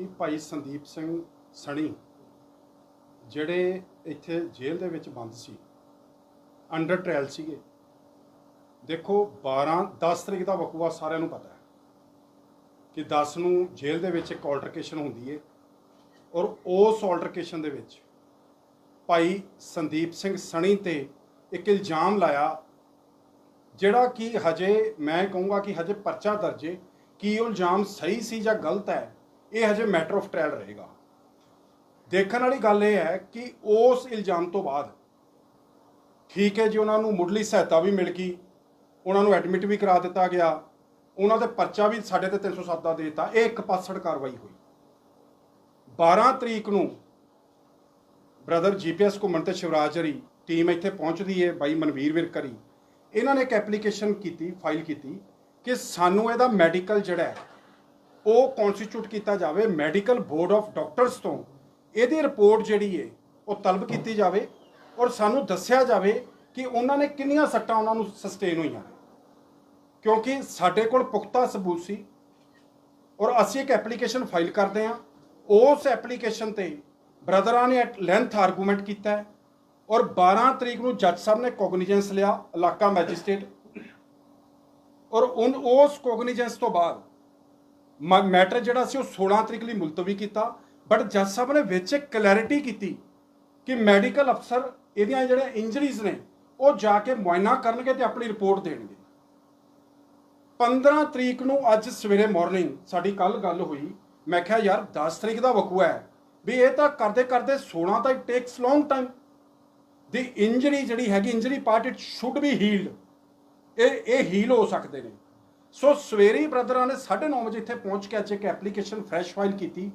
ਕਿ ਭਾਈ ਸੰਦੀਪ ਸਿੰਘ ਸਣੀ ਜਿਹੜੇ ਇੱਥੇ ਜੇਲ੍ਹ ਦੇ ਵਿੱਚ ਬੰਦ ਸੀ ਅੰਡਰ ਟ੍ਰਾਇਲ ਸੀਗੇ। ਦੇਖੋ 12 10 ਤਰੀਕ ਦਾ ਵਕੂਆ ਸਾਰਿਆਂ ਨੂੰ ਪਤਾ ਹੈ ਕਿ 10 ਨੂੰ ਜੇਲ੍ਹ ਦੇ ਵਿੱਚ ਇੱਕ ਆਲਟਰਕੇਸ਼ਨ ਹੁੰਦੀ ਹੈ ਔਰ ਉਸ ਆਲਟਰਕੇਸ਼ਨ ਦੇ ਵਿੱਚ ਭਾਈ ਸੰਦੀਪ ਸਿੰਘ ਸਣੀ ਤੇ ਇੱਕ ਇਲਜ਼ਾਮ ਲਾਇਆ ਜਿਹੜਾ ਕਿ ਹਜੇ ਮੈਂ ਕਹੂੰਗਾ ਕਿ ਹਜੇ ਪਰਚਾ ਦਰਜੇ ਕੀ ਉਹ ਇਲਜ਼ਾਮ ਸਹੀ ਸੀ ਜਾਂ ਗਲਤ ਹੈ? ਇਹ ਹਜੇ ਮੈਟਰ ਆਫ ਟ੍ਰਾਇਲ ਰਹੇਗਾ। ਦੇਖਣ ਵਾਲੀ ਗੱਲ ਇਹ ਹੈ ਕਿ ਉਸ ਇਲਜ਼ਾਮ ਤੋਂ ਬਾਅਦ ਠੀਕ ਹੈ ਜੀ, ਉਹਨਾਂ ਨੂੰ ਮੁੱਢਲੀ ਸਹਾਇਤਾ ਵੀ ਮਿਲ ਗਈ, ਉਹਨਾਂ ਨੂੰ ਐਡਮਿਟ ਵੀ ਕਰਾ ਦਿੱਤਾ ਗਿਆ, ਉਹਨਾਂ ਦੇ ਪਰਚਾ ਵੀ ਸਾਡੇ ਤੇ 307 ਦਾ ਦੇ ਦਿੱਤਾ, ਇਹ ਇੱਕ ਪਾਸੜ ਕਾਰਵਾਈ ਹੋਈ। 12 ਤਰੀਕ ਨੂੰ ਬ੍ਰਦਰ ਜੀਪੀਐਸ ਘੁੰਮਣ ਤੇ ਸ਼ਿਵਰਾਜਰੀ ਟੀਮ ਇੱਥੇ ਪਹੁੰਚਦੀ ਹੈ, ਬਾਈ ਮਨਵੀਰ ਵਿਰਕਰੀ। ਇਹਨਾਂ ਨੇ ਇੱਕ ਐਪਲੀਕੇਸ਼ਨ ਕੀਤੀ ਫਾਈਲ ਕੀਤੀ ਕਿ ਸਾਨੂੰ ਇਹਦਾ ਮੈਡੀਕਲ ਜਿਹੜਾ ਹੈ ਉਹ ਕਨਸਟੀਟਿਊਟ ਕੀਤਾ ਜਾਵੇ ਮੈਡੀਕਲ ਬੋਰਡ ਆਫ ਡਾਕਟਰਸ ਤੋਂ। ਇਹਦੀ ਰਿਪੋਰਟ ਜਿਹੜੀ ਹੈ ਉਹ ਤਲਬ ਕੀਤੀ ਜਾਵੇ ਔਰ ਸਾਨੂੰ ਦੱਸਿਆ ਜਾਵੇ ਕਿ ਉਹਨਾਂ ਨੇ ਕਿੰਨੀਆਂ ਸੱਟਾਂ ਉਹਨਾਂ ਨੂੰ ਸਸਟੇਨ ਹੋਈਆਂ ਕਿਉਂਕਿ ਸਾਡੇ ਕੋਲ ਪੁਖਤਾ ਸਬੂਤ ਸੀ ਔਰ ਅਸੀਂ ਇੱਕ ਐਪਲੀਕੇਸ਼ਨ ਫਾਈਲ ਕਰਦੇ ਹਾਂ। ਉਸ ਐਪਲੀਕੇਸ਼ਨ ਤੇ ਬ੍ਰਦਰਾਂ ਨੇ ਐਟ ਲੈਂਥ ਆਰਗੂਮੈਂਟ ਕੀਤਾ ਹੈ ਔਰ 12 ਤਰੀਕ ਨੂੰ ਜੱਜ ਸਾਹਿਬ ਨੇ ਕੋਗਨੀਜੈਂਸ ਲਿਆ, ਇਲਾਕਾ ਮੈਜਿਸਟ੍ਰੇਟ। ਔਰ ਉਨ, ਉਸ ਕੋਗਨੀਜੈਂਸ ਤੋਂ ਬਾਅਦ ਮੈਟਰ ਜਿਹੜਾ ਸੀ ਉਹ 16 ਤਰੀਕ ਲਈ ਮੁਲਤਵੀ ਕੀਤਾ ਬਟ ਜੱਜ ਸਾਹਿਬ ਨੇ ਵਿੱਚ ਕਲੈਰਿਟੀ ਕੀਤੀ ਕਿ ਮੈਡੀਕਲ ਅਫਸਰ ਇਹਦੀਆਂ ਜਿਹੜੀਆਂ ਇੰਜਰੀਜ਼ ਨੇ, ਉਹ ਜਾ ਕੇ ਮੁਆਇਨਾ ਕਰਨਗੇ ਤੇ ਆਪਣੀ ਰਿਪੋਰਟ ਦੇਣਗੇ। 15 ਤਰੀਕ ਨੂੰ ਅੱਜ ਸਵੇਰੇ ਮਾਰਨਿੰਗ ਸਾਡੀ ਕੱਲ ਗੱਲ ਹੋਈ, ਮੈਂ ਕਿਹਾ, ਯਾਰ 10 ਤਰੀਕ ਦਾ ਵਕੂਆ ਹੈ, ਵੀ ਇਹ ਤਾਂ ਕਰਦੇ ਕਰਦੇ 16 ਤਾਂ ਟੇਕਸ ਲੌਂਗ ਟਾਈਮ ਦੀ ਇੰਜਰੀ ਜਿਹੜੀ ਹੈਗੀ injury part it should be healed ਇਹ ਇਹ ਹੀਲ ਹੋ ਸਕਦੇ ਨੇ। ਸੋ ਸਵੇਰੀ ਬ੍ਰਦਰਾਂ ਨੇ 9:30 ਵਜੇ ਇੱਥੇ ਪਹੁੰਚ ਕੇ ਅੱਜ ਇੱਕ ਐਪਲੀਕੇਸ਼ਨ ਫਰੈਸ਼ ਫਾਈਲ ਕੀਤੀ,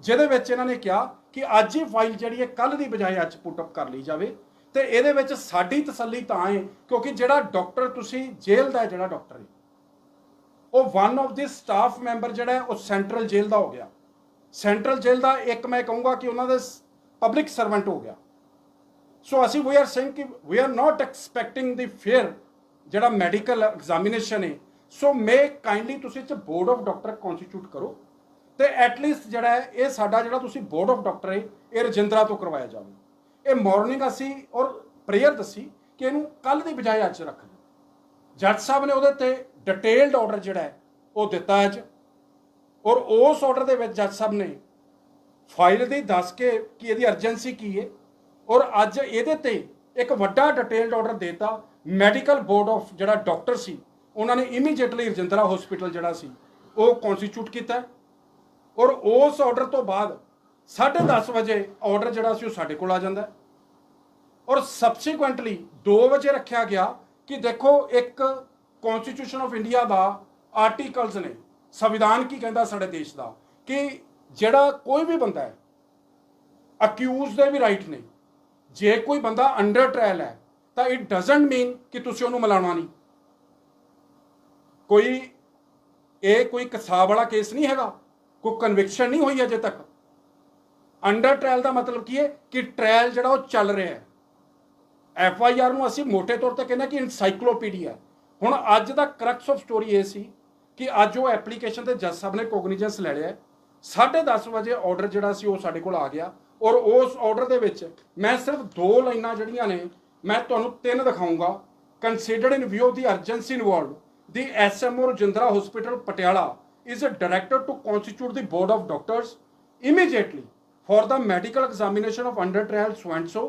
ਜਿਹਦੇ ਵਿੱਚ ਇਹਨਾਂ ਨੇ ਕਿਹਾ ਕਿ ਅੱਜ ਹੀ ਫਾਈਲ ਜਿਹੜੀ ਹੈ ਕੱਲ ਦੀ ਬਜਾਏ ਅੱਜ ਪੁੱਟ ਅਪ ਕਰ ਲਈ ਜਾਵੇ ਤੇ ਇਹਦੇ ਵਿੱਚ ਸਾਡੀ ਤਸੱਲੀ ਤਾਂ ਹੈ ਕਿਉਂਕਿ ਜਿਹੜਾ ਡਾਕਟਰ ਤੁਸੀਂ ਜੇਲ੍ਹ ਦਾ ਜਿਹੜਾ ਡਾਕਟਰ ਹੈ, ਉਹ one of the staff member ਜਿਹੜਾ ਉਹ ਸੈਂਟਰਲ ਜੇਲ੍ਹ ਦਾ ਹੋ ਗਿਆ। ਸੈਂਟਰਲ ਜੇਲ੍ਹ ਦਾ ਇੱਕ ਮੈਂ ਕਹੂੰਗਾ ਕਿ ਉਹਨਾਂ ਦੇ ਪਬਲਿਕ ਸਰਵੈਂਟ ਹੋ ਗਿਆ। ਸੋ ਅਸੀਂ ਵੀ ਆਰ ਸੇਇੰਗ ਕਿ we are not expecting the fair ਜਿਹੜਾ ਮੈਡੀਕਲ ਐਗਜ਼ਾਮੀਨੇਸ਼ਨ ਹੈ ਸੋ ਮੇ ਕਾਈਂਡਲੀ ਤੁਸੀਂ ਚ ਬੋਰਡ ਆਫ ਡਾਕਟਰ ਕਨਸਟੀਟਿਊਟ ਕਰੋ ਤੇ ਐਟਲੀਸਟ ਜਿਹੜਾ ਹੈ, ਇਹ ਸਾਡਾ ਜਿਹੜਾ ਤੁਸੀਂ ਬੋਰਡ ਆਫ ਡਾਕਟਰ ਹੈ, ਇਹ ਰਜਿੰਦਰਾ ਤੋਂ ਕਰਵਾਇਆ ਜਾਵੇ। ਇਹ ਮਾਰਨਿੰਗ ਅਸੀਂ ਔਰ ਪ੍ਰੇਅਰ ਦੱਸੀ ਕਿ ਇਹਨੂੰ ਕੱਲ ਦੀ ਬਜਾਏ ਅੱਜ ਰੱਖ ਲਓ ਜੱਜ ਸਾਹਿਬ ਨੇ ਉਹਦੇ ਤੇ ਡਿਟੇਲਡ ਆਰਡਰ ਜਿਹੜਾ ਹੈ, ਉਹ ਦਿੱਤਾ ਅੱਜ। ਔਰ ਉਸ ਆਰਡਰ ਦੇ ਵਿੱਚ ਜੱਜ ਸਾਹਿਬ ਨੇ ਫਾਈਲ ਦੀ ਦੱਸ ਕੇ ਕਿ ਇਹਦੀ ਅਰਜੈਂਸੀ ਕੀ ਹੈ। ਔਰ ਅੱਜ ਇਹਦੇ ਤੇ ਇੱਕ ਵੱਡਾ ਡਿਟੇਲਡ ਆਰਡਰ ਦਿੱਤਾ। ਮੈਡੀਕਲ ਬੋਰਡ ਆਫ ਜਿਹੜਾ ਡਾਕਟਰ ਸੀ ਉਹਨਾਂ ਨੇ ਇਮੀਡੀਏਟਲੀ ਰਜਿੰਦਰਾ ਹਸਪੀਟਲ ਜਿਹੜਾ ਸੀ, ਉਹ ਕਨਸਟੀਟਿਊਟ ਕੀਤਾ ਔਰ ਉਸ ਆਰਡਰ ਤੋਂ ਬਾਅਦ 10:30 ਵਜੇ ਆਰਡਰ ਜਿਹੜਾ ਸੀ ਉਹ ਸਾਡੇ ਕੋਲ ਆ ਜਾਂਦਾ ਔਰ ਸਬਸੀਕੁਐਂਟਲੀ 2 ਵਜੇ ਰੱਖਿਆ ਗਿਆ ਕਿ ਦੇਖੋ ਇੱਕ ਕਨਸਟੀਟਿਊਸ਼ਨ ਆਫ ਇੰਡੀਆ ਦਾ ਆਰਟੀਕਲਸ ਨੇ, ਸੰਵਿਧਾਨ ਕੀ ਕਹਿੰਦਾ ਸਾਡੇ ਦੇਸ਼ ਦਾ, ਕਿ ਜਿਹੜਾ ਕੋਈ ਵੀ ਬੰਦਾ ਹੈ ਅਕਿਊਜ਼ ਦੇ ਵੀ ਰਾਈਟ ਨੇ। ਜੇ ਕੋਈ ਬੰਦਾ ਅੰਡਰ ਟ੍ਰਾਇਲ ਹੈ, ਤਾਂ ਇਟ ਡਸਨਟ ਮੀਨ ਕਿ ਤੁਸੀਂ ਉਹਨੂੰ ਮਿਲਾਉਣਾ ਨਹੀਂ। ਕੋਈ, ਇਹ ਕੋਈ ਕਸਾਬ ਵਾਲਾ ਕੇਸ ਨਹੀਂ ਹੈਗਾ। ਕੋਈ ਕਨਵਿਕਸ਼ਨ ਨਹੀਂ ਹੋਈ ਅਜੇ ਤੱਕ। ਅੰਡਰ ਟ੍ਰਾਇਲ ਦਾ ਮਤਲਬ ਕੀ ਹੈ ਕਿ ਟ੍ਰਾਇਲ ਜਿਹੜਾ ਉਹ ਚੱਲ ਰਿਹਾ ਹੈ। ਐਫ ਆਈ ਆਰ ਨੂੰ ਅਸੀਂ ਮੋٹے ਤੌਰ ਤੇ ਕਹਿੰਦੇ ਕਿ ਇਨਸਾਈਕਲੋਪੀਡੀਆ ਹੁਣ ਅੱਜ ਦਾ ਕਰਕਸ ਆਫ ਸਟੋਰੀ ਇਹ ਸੀ ਕਿ ਅੱਜ ਉਹ ਐਪਲੀਕੇਸ਼ਨ ਤੇ ਜੱਜ ਸਾਹਿਬ ਨੇ ਕੋਗਨੀਜੈਂਸ ਲੈ ਲਿਆ 10:30 ਵਜੇ ਆਰਡਰ ਜਿਹੜਾ ਸੀ ਉਹ ਸਾਡੇ ਕੋਲ ਆ ਗਿਆ ਔਰ ਉਸ ਆਰਡਰ ਦੇ ਵਿੱਚ ਮੈਂ ਸਿਰਫ ਦੋ ਲਾਈਨਾਂ ਜਿਹੜੀਆਂ ਨੇ, ਮੈਂ ਤੁਹਾਨੂੰ ਤਿੰਨ ਦਿਖਾਉਂਗਾ considered in view of the urgency involved the SMO Rajindra Hospital Patiala is a director to constitute the board of doctors immediately for the medical examination of under trial so and so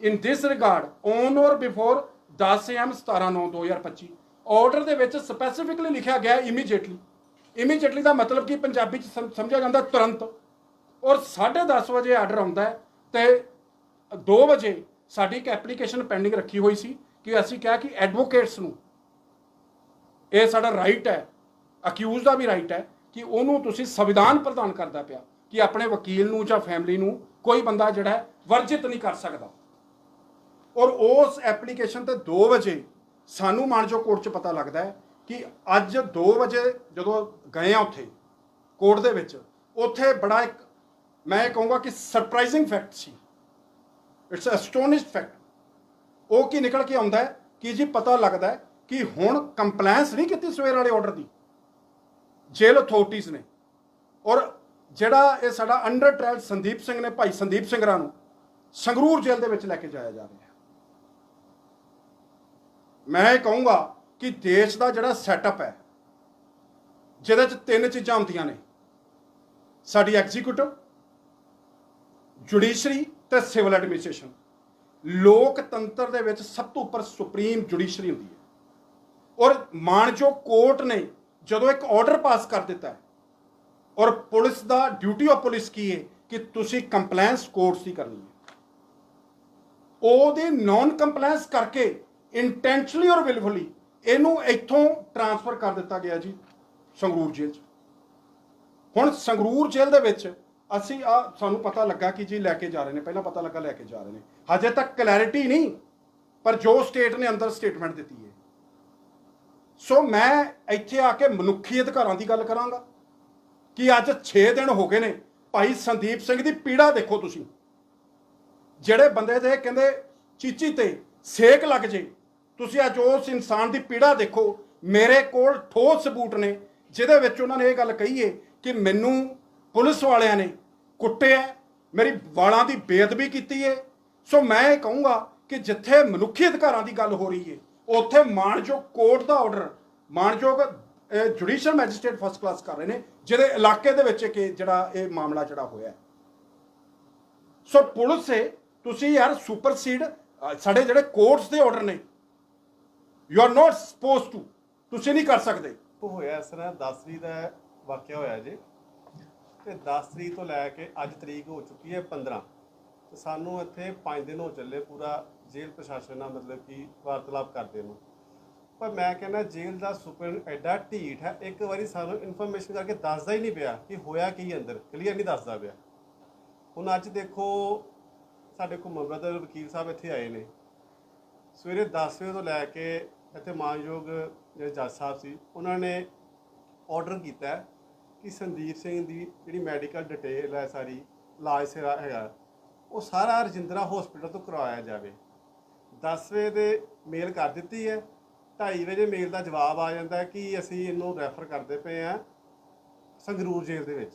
in this regard on or before 10 am 17/9/2025 order ਦੇ ਵਿੱਚ specifically ਲਿਖਿਆ ਗਿਆ immediately immediately ਦਾ ਮਤਲਬ ਕਿ ਪੰਜਾਬੀ ਚ ਸਮ- ਸਮਝਿਆ ਜਾਂਦਾ ਤੁਰੰਤ ਔਰ 10:30 ਵਜੇ ਆਰਡਰ ਆਉਂਦਾ ਹੈ ਤੇ 2 ਵਜੇ ਸਾਡੀ ਇੱਕ ਐਪਲੀਕੇਸ਼ਨ ਪੈਂਡਿੰਗ ਰੱਖੀ ਹੋਈ ਸੀ ਕਿ ਅਸੀਂ ਕਿਹਾ ਕਿ ਐਡਵੋਕੇਟਸ ਨੂੰ ਇਹ ਸਾਡਾ ਰਾਈਟ ਹੈ। ਅਕਿਊਜ਼ ਦਾ ਵੀ ਰਾਈਟ ਹੈ ਕਿ ਉਹਨੂੰ ਤੁਸੀਂ ਸੰਵਿਧਾਨ ਪ੍ਰਦਾਨ ਕਰਦਾ ਪਿਆ ਕਿ ਆਪਣੇ ਵਕੀਲ ਨੂੰ ਜਾਂ ਫੈਮਿਲੀ ਨੂੰ ਕੋਈ ਬੰਦਾ ਜਿਹੜਾ ਵਰਜਿਤ ਨਹੀਂ ਕਰ ਸਕਦਾ। ਔਰ ਉਸ ਐਪਲੀਕੇਸ਼ਨ ਤੇ 2 ਵਜੇ ਸਾਨੂੰ ਮਾਨਜੋ ਕੋਰਟ 'ਚ ਪਤਾ ਲੱਗਦਾ ਹੈ ਕਿ ਅੱਜ 2 ਵਜੇ ਜਦੋਂ ਗਏ ਆ ਉੱਥੇ ਕੋਰਟ ਦੇ ਵਿੱਚ, ਉੱਥੇ ਬੜਾ ਇੱਕ ਮੈਂ ਇਹ ਕਹੂੰਗਾ ਕਿ ਸਰਪ੍ਰਾਈਜ਼ਿੰਗ ਫੈਕਟ ਸੀ। ਇਟਸ ਅਸਟੋਨਿਸ਼ਡ ਫੈਕਟ ਉਹ ਕੀ ਨਿਕਲ ਕੇ ਆਉਂਦਾ ਹੈ ਕਿ ਜੀ ਪਤਾ ਲੱਗਦਾ ਹੈ ਕਿ ਹੁਣ ਕੰਪਲਾਈਂਸ ਨਹੀਂ ਕੀਤੀ ਸਵੇਰ ਵਾਲੇ ਆਰਡਰ ਦੀ। ਜੇਲ੍ਹ ਅਥਾਰਟੀਆਂ ਨੇ। ਔਰ ਜਿਹੜਾ ਇਹ ਸਾਡਾ ਅੰਡਰ ਟ੍ਰਾਇਲ ਸੰਦੀਪ ਸਿੰਘ ਨੇ, ਭਾਈ ਸੰਦੀਪ ਸਿੰਘਰਾ ਨੂੰ, ਸੰਗਰੂਰ ਜੇਲ੍ਹ ਦੇ ਵਿੱਚ ਲੈ ਕੇ ਜਾਇਆ ਜਾ ਰਿਹਾ ਮੈਂ ਇਹ ਕਹੂੰਗਾ ਕਿ ਦੇਸ਼ ਦਾ ਜਿਹੜਾ ਸੈਟਅਪ ਹੈ, ਜਿਹਦੇ 'ਚ ਤਿੰਨ ਚੀਜ਼ਾਂ ਹੁੰਦੀਆਂ ਨੇ। ਸਾਡੀ ਐਗਜ਼ੀਕਿਊਟਿਵ ਜੁਡੀਸ਼ਰੀ ਤੇ ਸਿਵਲ ਐਡਮਿਨਿਸਟ੍ਰੇਸ਼ਨ ਲੋਕਤੰਤਰ ਦੇ ਵਿੱਚ ਸਭ ਤੋਂ ਉੱਪਰ ਸੁਪਰੀਮ ਜੁਡੀਸ਼ਰੀ ਹੁੰਦੀ ਹੈ। ਔਰ ਮਾਨਜੋ ਕੋਰਟ ਨੇ ਜਦੋਂ ਇੱਕ ਆਰਡਰ ਪਾਸ ਕਰ ਦਿੱਤਾ ਔਰ ਪੁਲਿਸ ਦਾ ਡਿਊਟੀ ਆਫ ਪੁਲਿਸ ਕੀ ਹੈ ਕਿ ਤੁਸੀਂ ਕੰਪਲਾਈਂਸ ਕੋਰਟਸ ਦੀ ਕਰਨੀ ਹੈ। ਉਹਦੇ ਨਾਨ ਕੰਪਲਾਈਂਸ ਕਰਕੇ ਇੰਟੈਂਸ਼ਨਲੀ ਔਰ ਵਿਲਫੁਲੀ ਇਹਨੂੰ ਇੱਥੋਂ ਟਰਾਂਸਫਰ ਕਰ ਦਿੱਤਾ ਗਿਆ ਜੀ ਸੰਗਰੂਰ ਜੇਲ੍ਹ 'ਚ। ਹੁਣ ਸੰਗਰੂਰ ਜੇਲ੍ਹ ਦੇ ਵਿੱਚ ਅਸੀਂ ਆ ਸਾਨੂੰ ਪਤਾ ਲੱਗਾ ਕਿ ਜੀ ਲੈ ਕੇ ਜਾ ਰਹੇ ਨੇ, ਪਹਿਲਾਂ ਪਤਾ ਲੱਗਾ ਲੈ ਕੇ ਜਾ ਰਹੇ ਨੇ। ਹਜੇ ਤੱਕ ਕਲੈਰਿਟੀ ਨਹੀਂ, ਪਰ ਜੋ ਸਟੇਟ ਨੇ ਅੰਦਰ ਸਟੇਟਮੈਂਟ ਦਿੱਤੀ ਹੈ। ਸੋ ਮੈਂ ਇੱਥੇ ਆ ਕੇ ਮਨੁੱਖੀ ਅਧਿਕਾਰਾਂ ਦੀ ਗੱਲ ਕਰਾਂਗਾ। ਕਿ ਅੱਜ 6 ਦਿਨ ਹੋ ਗਏ ਨੇ, ਭਾਈ ਸੰਦੀਪ ਸਿੰਘ ਦੀ ਪੀੜਾ ਦੇਖੋ ਤੁਸੀਂ। ਜਿਹੜੇ ਬੰਦੇ ਦੇ ਕਹਿੰਦੇ, ਚੀਚੀ ਤੇ ਸੇਕ ਲੱਗ ਜੇ, ਤੁਸੀਂ ਅੱਜ ਉਸ ਇਨਸਾਨ ਦੀ ਪੀੜਾ ਦੇਖੋ। ਮੇਰੇ ਕੋਲ ਠੋਸ ਸਬੂਤ ਨੇ, ਜਿਹਦੇ ਵਿੱਚ ਉਹਨਾਂ ਨੇ ਇਹ ਗੱਲ ਕਹੀ ਹੈ ਕਿ ਮੈਨੂੰ ਪੁਲਿਸ ਵਾਲਿਆਂ ਨੇ ਕੁੱਟਿਆ ਮੇਰੀ ਵਾਲਾਂ ਦੀ ਬੇਅਦਬੀ ਕੀਤੀ ਹੈ ਸੋ ਮੈਂ ਇਹ ਕਹੂੰਗਾ ਕਿ ਜਿੱਥੇ ਮਨੁੱਖੀ ਅਧਿਕਾਰਾਂ ਦੀ ਗੱਲ ਹੋ ਰਹੀ ਹੈ ਉੱਥੇ ਮਾਣਯੋਗ ਕੋਰਟ ਦਾ ਆਰਡਰ ਮਾਣਯੋਗ ਜੁਡੀਸ਼ੀਅਲ ਮੈਜਿਸਟ੍ਰੇਟ ਫਸਟ ਕਲਾਸ ਕਰ ਰਹੇ ਨੇ, ਜਿਹਦੇ ਇਲਾਕੇ ਦੇ ਵਿੱਚ ਕਿ ਜਿਹੜਾ ਇਹ ਮਾਮਲਾ ਜਿਹੜਾ ਹੋਇਆ ਸੋ ਪੁਲਿਸ ਏ, ਤੁਸੀਂ ਯਾਰ ਸੁਪਰਸੀਡ ਸਾਡੇ ਜਿਹੜੇ ਕੋਰਟਸ ਦੇ ਆਰਡਰ ਨੇ you are not supposed to ਤੁਸੀਂ ਨਹੀਂ ਕਰ ਸਕਦੇ। ਉਹ ਹੋਇਆ ਇਸ ਤਰ੍ਹਾਂ 10 ਤਰੀਕ ਦਾ ਵਾਕਿਆ ਹੋਇਆ ਜੀ, ਤੇ 10 ਤਰੀਕ ਤੋਂ ਲੈ ਕੇ ਅੱਜ ਤਰੀਕ ਹੋ ਚੁੱਕੀ ਹੈ 15 ਤੇ ਸਾਨੂੰ ਇੱਥੇ 5 ਦਿਨ ਹੋ ਚੱਲੇ ਪੂਰਾ ਜੇਲ੍ਹ ਪ੍ਰਸ਼ਾਸਨ ਨਾਲ ਮਤਲਬ ਕਿ ਵਾਰਤਾਲਾਪ ਕਰਦੇ ਨੂੰ। ਪਰ ਮੈਂ ਕਹਿੰਦਾ ਜੇਲ੍ਹ ਦਾ ਸੁਪਰ ਐਡਾ ਢੀਠ ਹੈ, ਇੱਕ ਵਾਰੀ ਸਾਨੂੰ ਇਨਫੋਰਮੇਸ਼ਨ ਕਰਕੇ ਦੱਸਦਾ ਹੀ ਨਹੀਂ ਪਿਆ ਕਿ ਹੋਇਆ ਕੀ ਅੰਦਰ ਕਲੀਅਰ ਨਹੀਂ ਦੱਸਦਾ ਪਿਆ। ਹੁਣ ਅੱਜ ਦੇਖੋ, ਸਾਡੇ ਘੁੰਮਣ ਬ੍ਰਦਰ ਵਕੀਲ ਸਾਹਿਬ ਇੱਥੇ ਆਏ ਨੇ। ਸਵੇਰੇ 10 ਵਜੇ ਤੋਂ ਲੈ ਕੇ ਇੱਥੇ ਮਾਨਯੋਗ ਜਿਹੜੇ ਜੱਜ ਸਾਹਿਬ ਸੀ, ਉਹਨਾਂ ਨੇ ਆਰਡਰ ਕੀਤਾ ਕਿ ਸੰਦੀਪ ਸਿੰਘ ਦੀ ਜਿਹੜੀ ਮੈਡੀਕਲ ਡਿਟੇਲ ਹੈ ਸਾਰੀ, ਇਲਾਜ ਸਿਰਾ ਹੈਗਾ, ਉਹ ਸਾਰਾ ਰਜਿੰਦਰਾ ਹਸਪੀਟਲ ਤੋਂ ਕਰਵਾਇਆ ਜਾਵੇ। 10 ਵਜੇ ਦੇ ਮੇਲ ਕਰ ਦਿੱਤੀ ਹੈ। 2:30 ਵਜੇ ਮੇਲ ਦਾ ਜਵਾਬ ਆ ਜਾਂਦਾ ਹੈ ਕਿ ਅਸੀਂ ਇਹਨੂੰ ਰੈਫਰ ਕਰਦੇ ਪਏ ਆ ਸੰਗਰੂਰ ਜੇਲ੍ਹ ਦੇ ਵਿੱਚ।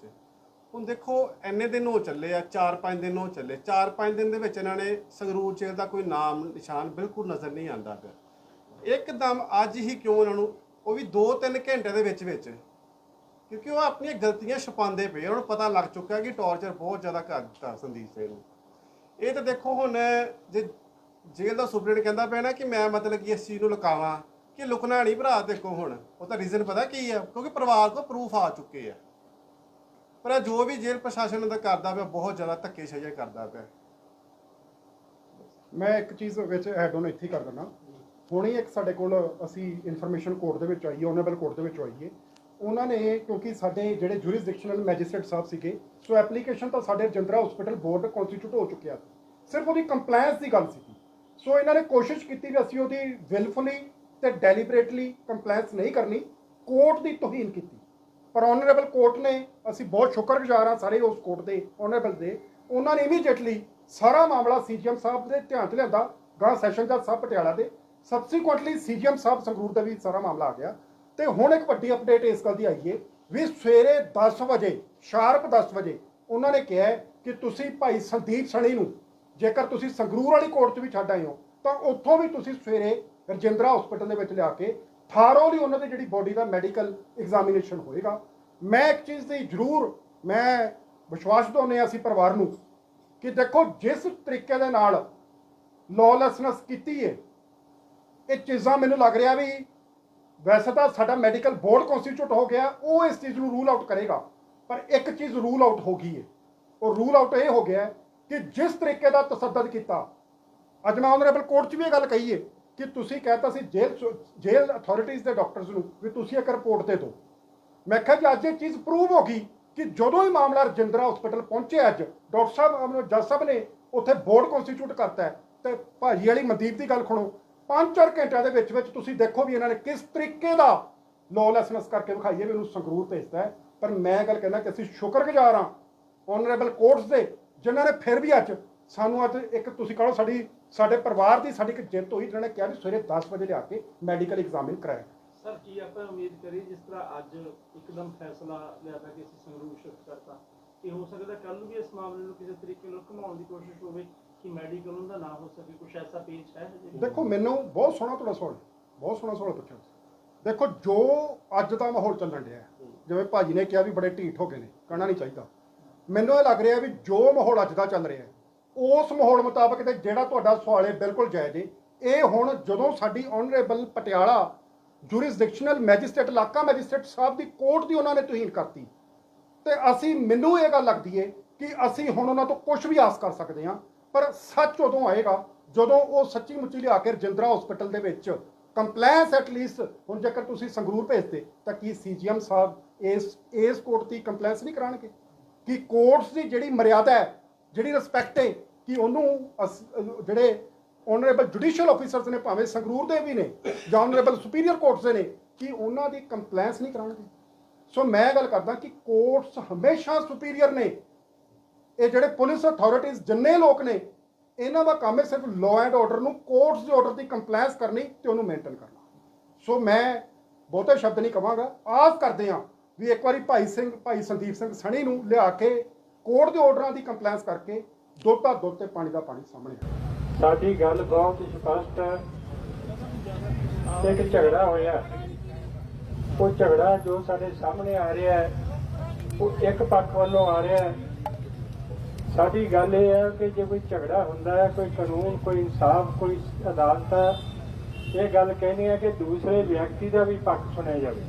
ਹੁਣ ਦੇਖੋ, ਇੰਨੇ ਦਿਨ ਹੋ ਚੱਲੇ ਆ 4-5 ਦਿਨ ਹੋ ਚੱਲੇ 4-5 ਦਿਨ ਦੇ ਵਿੱਚ ਇਹਨਾਂ ਨੇ ਸੰਗਰੂਰ ਜੇਲ੍ਹ ਦਾ ਕੋਈ ਨਾਮ, ਨਿਸ਼ਾਨ ਬਿਲਕੁਲ ਨਜ਼ਰ ਨਹੀਂ ਆਉਂਦਾ ਪਿਆ। ਇੱਕਦਮ ਅੱਜ ਹੀ ਕਿਉਂ ਉਹਨਾਂ ਨੂੰ, ਉਹ ਵੀ 2-3 ਘੰਟੇ ਦੇ ਵਿੱਚ ਵਿੱਚ, ਕਿਉਂਕਿ ਉਹ ਆਪਣੀਆਂ ਗਲਤੀਆਂ ਛੁਪਾਉਂਦੇ ਪਏ ਉਹਨਾਂ ਨੂੰ ਪਤਾ ਲੱਗ ਚੁੱਕਾ ਕਿ ਟੌਰਚਰ ਬਹੁਤ ਜ਼ਿਆਦਾ ਕਰ ਦਿੱਤਾ ਸੰਦੀਪ ਸਿੰਘ ਨੂੰ। ਇਹ ਤਾਂ ਦੇਖੋ ਹੁਣ ਜੇ ਜੇਲ੍ਹ ਦਾ ਸੁਪਰਡੈਂਟ ਕਹਿੰਦਾ ਪਿਆ ਨਾ ਕਿ ਮੈਂ ਮਤਲਬ ਕਿ ਇਸ ਚੀਜ਼ ਨੂੰ ਲੁਕਾਵਾਂ, ਕਿ ਲੁਕਣਾ ਨਹੀਂ ਭਰਾ ਦੇਖੋ ਹੁਣ, ਉਹ ਤਾਂ ਰੀਜ਼ਨ ਪਤਾ ਕੀ ਆ? ਕਿਉਂਕਿ ਪਰਿਵਾਰ ਕੋਲ ਪ੍ਰੂਫ ਆ ਚੁੱਕੇ ਆ। ਪਰ ਇਹ ਜੋ ਵੀ ਜੇਲ੍ਹ ਪ੍ਰਸ਼ਾਸਨ ਦਾ ਕਰਦਾ ਪਿਆ, ਬਹੁਤ ਜ਼ਿਆਦਾ ਧੱਕੇਸ਼ਾਹੀ ਕਰਦਾ ਪਿਆ। ਮੈਂ ਇੱਕ ਚੀਜ਼ ਵਿੱਚ ਐਡ ਆਨ ਇੱਥੇ ਹੀ ਕਰ ਦਿੰਦਾ। ਹੁਣੇ ਇੱਕ ਸਾਡੇ ਕੋਲ ਅਸੀਂ ਇਨਫੋਰਮੇਸ਼ਨ ਕੋਰਟ ਦੇ ਵਿੱਚ ਆਈਏ ਹੈ ਕੋਰਟ ਦੇ ਵਿੱਚ ਆਈਏ ਉਹਨਾਂ ਨੇ, ਕਿਉਂਕਿ ਸਾਡੇ ਜਿਹੜੇ ਜੁਰਿਸਡਿਕਸ਼ਨਲ ਮੈਜਿਸਟ੍ਰੇਟ ਸਾਹਿਬ ਸੀਗੇ ਸੋ ਐਪਲੀਕੇਸ਼ਨ ਤਾਂ ਸਾਡੇ ਰਜਿੰਦਰਾ ਹਸਪੀਟਲ ਬੋਰਡ ਕਨਸਟੀਟਿਊਟ ਹੋ ਚੁੱਕਿਆ ਸੀ ਸਿਰਫ ਉਹਦੀ ਕੰਪਲਾਈਂਸ ਦੀ ਗੱਲ ਸੀ ਸੋ ਇਹਨਾਂ ਨੇ ਕੋਸ਼ਿਸ਼ ਕੀਤੀ ਵੀ ਅਸੀਂ ਉਹਦੀ ਵਿਲਫੁਲੀ ਤੇ ਡੈਲੀਬਰੇਟਲੀ ਕੰਪਲੈਂਸ ਨਹੀਂ ਕਰਨੀ, ਕੋਰਟ ਦੀ ਤੋਹੀਨ ਕੀਤੀ। ਪਰ ਆਨਰੇਬਲ ਕੋਰਟ ਨੇ, ਅਸੀਂ ਬਹੁਤ ਸ਼ੁਕਰਗੁਜ਼ਾਰ ਹਾਂ ਸਾਰੇ ਉਸ ਕੋਰਟ ਦੇ ਆਨਰੇਬਲ ਦੇ, ਉਹਨਾਂ ਨੇ ਇਮੀਡੀਏਟਲੀ ਸਾਰਾ ਮਾਮਲਾ ਸੀਜੀਐਮ ਸਾਹਿਬ ਦੇ ਧਿਆਨ 'ਚ ਲਿਆਂਦਾ, ਗਾਂ ਸੈਸ਼ਨ ਦਾ ਸਭ ਪਟਿਆਲਾ ਦੇ। ਸਬਸੀਕੁਐਂਟਲੀ ਸੀਜੀਐਮ ਸਾਹਿਬ ਸੰਗਰੂਰ ਦਾ ਵੀ ਸਾਰਾ ਮਾਮਲਾ ਆ ਗਿਆ। ਤੇ ਹੁਣ ਇੱਕ ਵੱਡੀ ਅਪਡੇਟ ਇਸ ਗੱਲ ਦੀ ਆਈ ਹੈ ਵੀ ਸਵੇਰੇ 10 ਵਜੇ ਸ਼ਾਰਪ 10 ਵਜੇ, ਉਹਨਾਂ ਨੇ ਕਿਹਾ ਕਿ ਤੁਸੀਂ ਭਾਈ ਸੰਦੀਪ ਸਣੀ ਨੂੰ ਜੇਕਰ ਤੁਸੀਂ ਸੰਗਰੂਰ ਵਾਲੀ ਕੋਰਟ 'ਚ ਵੀ ਛੱਡ ਆਏ ਹੋ, ਤਾਂ ਉੱਥੋਂ ਵੀ ਤੁਸੀਂ ਸਵੇਰੇ ਰਜਿੰਦਰਾ ਹਸਪੀਟਲ ਦੇ ਵਿੱਚ ਲਿਆ ਕੇ ਥਾਰੋਲੀ ਉਹਨਾਂ ਦੀ ਜਿਹੜੀ ਬੋਡੀ ਦਾ ਮੈਡੀਕਲ ਐਗਜ਼ਾਮੀਨੇਸ਼ਨ ਹੋਏਗਾ। ਮੈਂ ਇੱਕ ਚੀਜ਼ ਦੀ ਜ਼ਰੂਰ ਮੈਂ ਵਿਸ਼ਵਾਸ ਦਿਵਾਉਂਦੇ ਹਾਂ ਅਸੀਂ ਪਰਿਵਾਰ ਨੂੰ ਕਿ ਦੇਖੋ, ਜਿਸ ਤਰੀਕੇ ਦੇ ਨਾਲ ਲੌਲੈਸਨੈਸ ਕੀਤੀ ਹੈ ਇਹ ਚੀਜ਼ਾਂ ਮੈਨੂੰ ਲੱਗ ਰਿਹਾ ਵੀ ਵੈਸੇ ਤਾਂ ਸਾਡਾ ਮੈਡੀਕਲ ਬੋਰਡ ਕਨਸਟੀਟਿਊਟ ਹੋ ਗਿਆ, ਉਹ ਇਸ ਚੀਜ਼ ਨੂੰ ਰੂਲ ਆਊਟ ਕਰੇਗਾ। ਪਰ ਇੱਕ ਚੀਜ਼ ਰੂਲ ਆਊਟ ਹੋ ਗਈ ਹੈ ਉਹ ਰੂਲ ਆਊਟ ਇਹ ਹੋ ਗਿਆ ਕਿ ਜਿਸ ਤਰੀਕੇ ਦਾ ਤਸੱਦਦ ਕੀਤਾ। ਅੱਜ ਮੈਂ ਆਨਰੇਬਲ ਕੋਰਟ 'ਚ ਵੀ ਇਹ ਗੱਲ ਕਹੀ ਹੈ ਕਿ ਤੁਸੀਂ ਕਹਿਤਾ ਸੀ ਜੇਲ੍ਹ ਜੇਲ੍ਹ ਅਥਾਰਟੀਜ਼ ਦੇ ਡਾਕਟਰਸ ਨੂੰ ਵੀ ਤੁਸੀਂ ਇੱਕ ਰਿਪੋਰਟ ਦੇ ਦਿਓ। ਮੈਂ ਕਿਹਾ ਜੀ, ਅੱਜ ਇਹ ਚੀਜ਼ ਪ੍ਰੂਵ ਹੋ ਗਈ ਕਿ ਜਦੋਂ ਹੀ ਮਾਮਲਾ ਰਜਿੰਦਰਾ ਹਸਪੀਟਲ ਪਹੁੰਚਿਆ ਅੱਜ ਡਾਕਟਰ ਸਾਹਿਬ ਆਪਣੇ ਜੱਜ ਸਾਹਿਬ ਨੇ ਉੱਥੇ ਬੋਰਡ ਕਨਸਟੀਟਿਊਟ ਕਰਤਾ ਹੈ। ਤੇ ਭਾਜੀ ਵਾਲੀ ਮਨਦੀਪ ਦੀ ਗੱਲ ਸੁਣੋ ਪੰਜ ਚਾਰ ਘੰਟਿਆਂ ਦੇ ਵਿੱਚ ਵਿੱਚ ਤੁਸੀਂ ਦੇਖੋ ਵੀ ਇਹਨਾਂ ਨੇ ਕਿਸ ਤਰੀਕੇ ਦਾ ਲੌਲੈਸਨੈਸ ਕਰਕੇ ਵਿਖਾਈਏ ਵੀ ਉਹਨੂੰ ਸੰਗਰੂਰ ਭੇਜਦਾ ਪਰ ਮੈਂ ਗੱਲ ਕਹਿੰਦਾ ਕਿ ਅਸੀਂ ਸ਼ੁਕਰਗੁਜ਼ਾਰ ਹਾਂ। ਆਨਰੇਬਲ ਕੋਰਟਸ ਦੇ ਜਿਨ੍ਹਾਂ ਨੇ ਫਿਰ ਵੀ ਅੱਜ ਸਾਨੂੰ ਅੱਜ ਇੱਕ ਤੁਸੀਂ ਕਹੋ ਸਾਡੀ ਸਾਡੇ ਪਰਿਵਾਰ ਦੀ ਸਾਡੀ ਇੱਕ ਜਿੱਤ ਹੋਈ ਜਿਹਨਾਂ ਨੇ ਕਿਹਾ ਵੀ ਸਵੇਰੇ 10 ਵਜੇ ਲਿਆ ਕੇ ਮੈਡੀਕਲ ਐਗਜ਼ਾਮਿਨ ਕਰਾਇਆ ਸਰ ਕੀ ਆਪਾਂ ਉਮੀਦ ਕਰੀਏ ਜਿਸ ਤਰ੍ਹਾਂ ਅੱਜ ਇੱਕਦਮ ਫੈਸਲਾ ਲਿਆ ਤਾ ਕਿ ਅਸੀਂ ਸੰਗਰੂਰ ਸ਼ਿਫਟ ਕਰਤਾ ਇਹ ਹੋ ਸਕਦਾ ਕੱਲ ਨੂੰ ਵੀ ਇਸ ਮਾਮਲੇ ਨੂੰ ਕਿਸੇ ਤਰੀਕੇ ਨਾਲ ਘੁਮਾਉਣ ਦੀ ਕੋਸ਼ਿਸ਼ ਹੋਵੇ ਕਿ ਮੈਡੀਕਲ ਉਹਦਾ ਨਾ ਹੋ ਸਕੇ ਕੁਝ ਐਸਾ ਪੇਚ ਹੈ? ਦੇਖੋ ਮੈਨੂੰ ਬਹੁਤ ਸੋਹਣਾ ਤੁਹਾਡਾ ਸਵਾਲ ਬਹੁਤ ਸੋਹਣਾ ਸਵਾਲ ਪੁੱਛਿਆ। ਦੇਖੋ ਜੋ ਅੱਜ ਦਾ ਮਾਹੌਲ ਚੱਲਣ ਡਿਆ ਜਿਵੇਂ ਭਾਜੀ ਨੇ ਕਿਹਾ ਵੀ ਬੜੇ ਢੀਠ ਹੋ ਗਏ ਨੇ ਕਹਿਣਾ ਨਹੀਂ ਚਾਹੀਦਾ ਮੈਨੂੰ ਇਹ ਲੱਗ ਰਿਹਾ ਵੀ ਜੋ ਮਾਹੌਲ ਅੱਜ ਦਾ ਚੱਲ ਰਿਹਾ ਉਸ ਮਾਹੌਲ ਮੁਤਾਬਕ ਤੇ ਜਿਹੜਾ ਤੁਹਾਡਾ ਸਵਾਲ ਹੈ ਬਿਲਕੁਲ ਜਾਇਜ਼ ਹੈ। ਇਹ ਹੁਣ ਜਦੋਂ ਸਾਡੀ ਆਨਰੇਬਲ ਪਟਿਆਲਾ ਜੁਰਿਸਡਿਕਸ਼ਨਲ ਮੈਜਿਸਟ੍ਰੇਟ ਇਲਾਕਾ ਮੈਜਿਸਟ੍ਰੇਟ ਸਾਹਿਬ ਦੀ ਕੋਰਟ ਦੀ ਉਹਨਾਂ ਨੇ ਤੁਹੀਨ ਕਰਤੀ ਤੇ ਅਸੀਂ, ਮੈਨੂੰ ਇਹ ਗੱਲ ਲੱਗਦੀ ਏ ਕਿ ਅਸੀਂ ਹੁਣ ਉਹਨਾਂ ਤੋਂ ਕੁਝ ਵੀ ਆਸ ਕਰ ਸਕਦੇ ਹਾਂ, ਪਰ ਸੱਚ ਉਦੋਂ ਆਏਗਾ ਜਦੋਂ ਉਹ ਸੱਚੀ ਮੁੱਚੀ ਲਿਆ ਕੇ ਰਜਿੰਦਰਾ ਹਸਪੀਟਲ ਦੇ ਵਿੱਚ ਕੰਪਲੈਂਸ ਐਟਲੀਸਟ ਹੁਣ ਜੇਕਰ ਤੁਸੀਂ ਸੰਗਰੂਰ ਭੇਜਦੇ, ਤਾਂ ਕੀ ਸੀਜੀਐਮ ਸਾਹਿਬ ਇਸ ਇਸ ਕੋਰਟ ਦੀ ਕੰਪਲੈਂਸ ਨਹੀਂ ਕਰਾਣਗੇ ਕਿ ਕੋਰਟਸ ਦੀ ਜਿਹੜੀ ਮਰਿਆਦਾ ਹੈ, ਜਿਹੜੀ ਰਿਸਪੈਕਟ ਹੈ, ਕਿ ਉਹਨੂੰ ਅਸ- ਜਿਹੜੇ ਆਨਰੇਬਲ ਜੁਡੀਸ਼ੀਅਲ ਆਫੀਸਰਸ ਨੇ, ਭਾਵੇਂ ਸੰਗਰੂਰ ਦੇ ਵੀ ਨੇ ਜਾਂ ਆਨਰੇਬਲ ਸੁਪੀਰੀਅਰ ਕੋਰਟਸ ਦੇ ਨੇ, ਕਿ ਉਹਨਾਂ ਦੀ ਕੰਪਲੈਂਸ ਨਹੀਂ ਕਰਾਉਣਗੇ। ਸੋ ਮੈਂ ਗੱਲ ਕਰਦਾ ਕਿ ਕੋਰਟਸ ਹਮੇਸ਼ਾ ਸੁਪੀਰੀਅਰ ਨੇ। ਇਹ ਜਿਹੜੇ ਪੁਲਿਸ ਅਥਾਰਟੀਆਂ ਜਿੰਨੇ ਲੋਕ ਨੇ, ਇਹਨਾਂ ਦਾ ਕੰਮ ਹੈ ਸਿਰਫ ਲਾਅ ਐਂਡ ਆਰਡਰ ਨੂੰ ਕੋਰਟਸ ਦੇ ਆਰਡਰ ਦੀ ਕੰਪਲੈਂਸ ਕਰਨੀ ਤੇ ਉਹਨੂੰ ਮੇਨਟੇਨ ਕਰਨਾ। ਸੋ ਮੈਂ ਬਹੁਤੇ ਸ਼ਬਦ ਨਹੀਂ ਕਵਾਂਗਾ, ਆਸ ਕਰਦੇ ਹਾਂ ਵੀ ਇੱਕ ਵਾਰੀ ਭਾਈ ਸਿੰਘ ਭਾਈ ਸੰਦੀਪ ਸਿੰਘ ਸਣੀ ਨੂੰ ਲਿਆ ਕੇ ਕੋਰਟ ਦੇ ਆਰਡਰਾਂ ਦੀ ਕੰਪਲਾਈਂਸ ਕਰਕੇ ਦੁੱਧ ਦਾ ਦੁੱਧ ਤੇ ਪਾਣੀ ਦਾ ਪਾਣੀ ਸਾਹਮਣੇ ਆਏ। ਸਾਡੀ ਗੱਲ ਬਹੁਤ ਸਪਸ਼ਟ ਹੈ। ਇੱਕ ਝਗੜਾ ਹੋਇਆ। ਉਹ ਝਗੜਾ ਜੋ ਸਾਡੇ ਸਾਹਮਣੇ ਆ ਰਿਹਾ ਹੈ ਉਹ ਇੱਕ ਪੱਖ ਵੱਲੋਂ ਆ ਰਿਹਾ ਹੈ। ਸਾਡੀ ਗੱਲ ਇਹ ਹੈ ਕਿ ਜੇ ਕੋਈ ਝਗੜਾ ਹੁੰਦਾ ਹੈ ਕੋਈ ਕਾਨੂੰਨ ਕੋਈ ਇਨਸਾਫ ਕੋਈ ਅਦਾਲਤ ਹੈ, ਇਹ ਗੱਲ ਕਹਿੰਦੀ ਹੈ ਕਿ ਦੂਸਰੇ ਵਿਅਕਤੀ ਦਾ ਵੀ ਪੱਖ ਸੁਣਿਆ ਜਾਵੇ।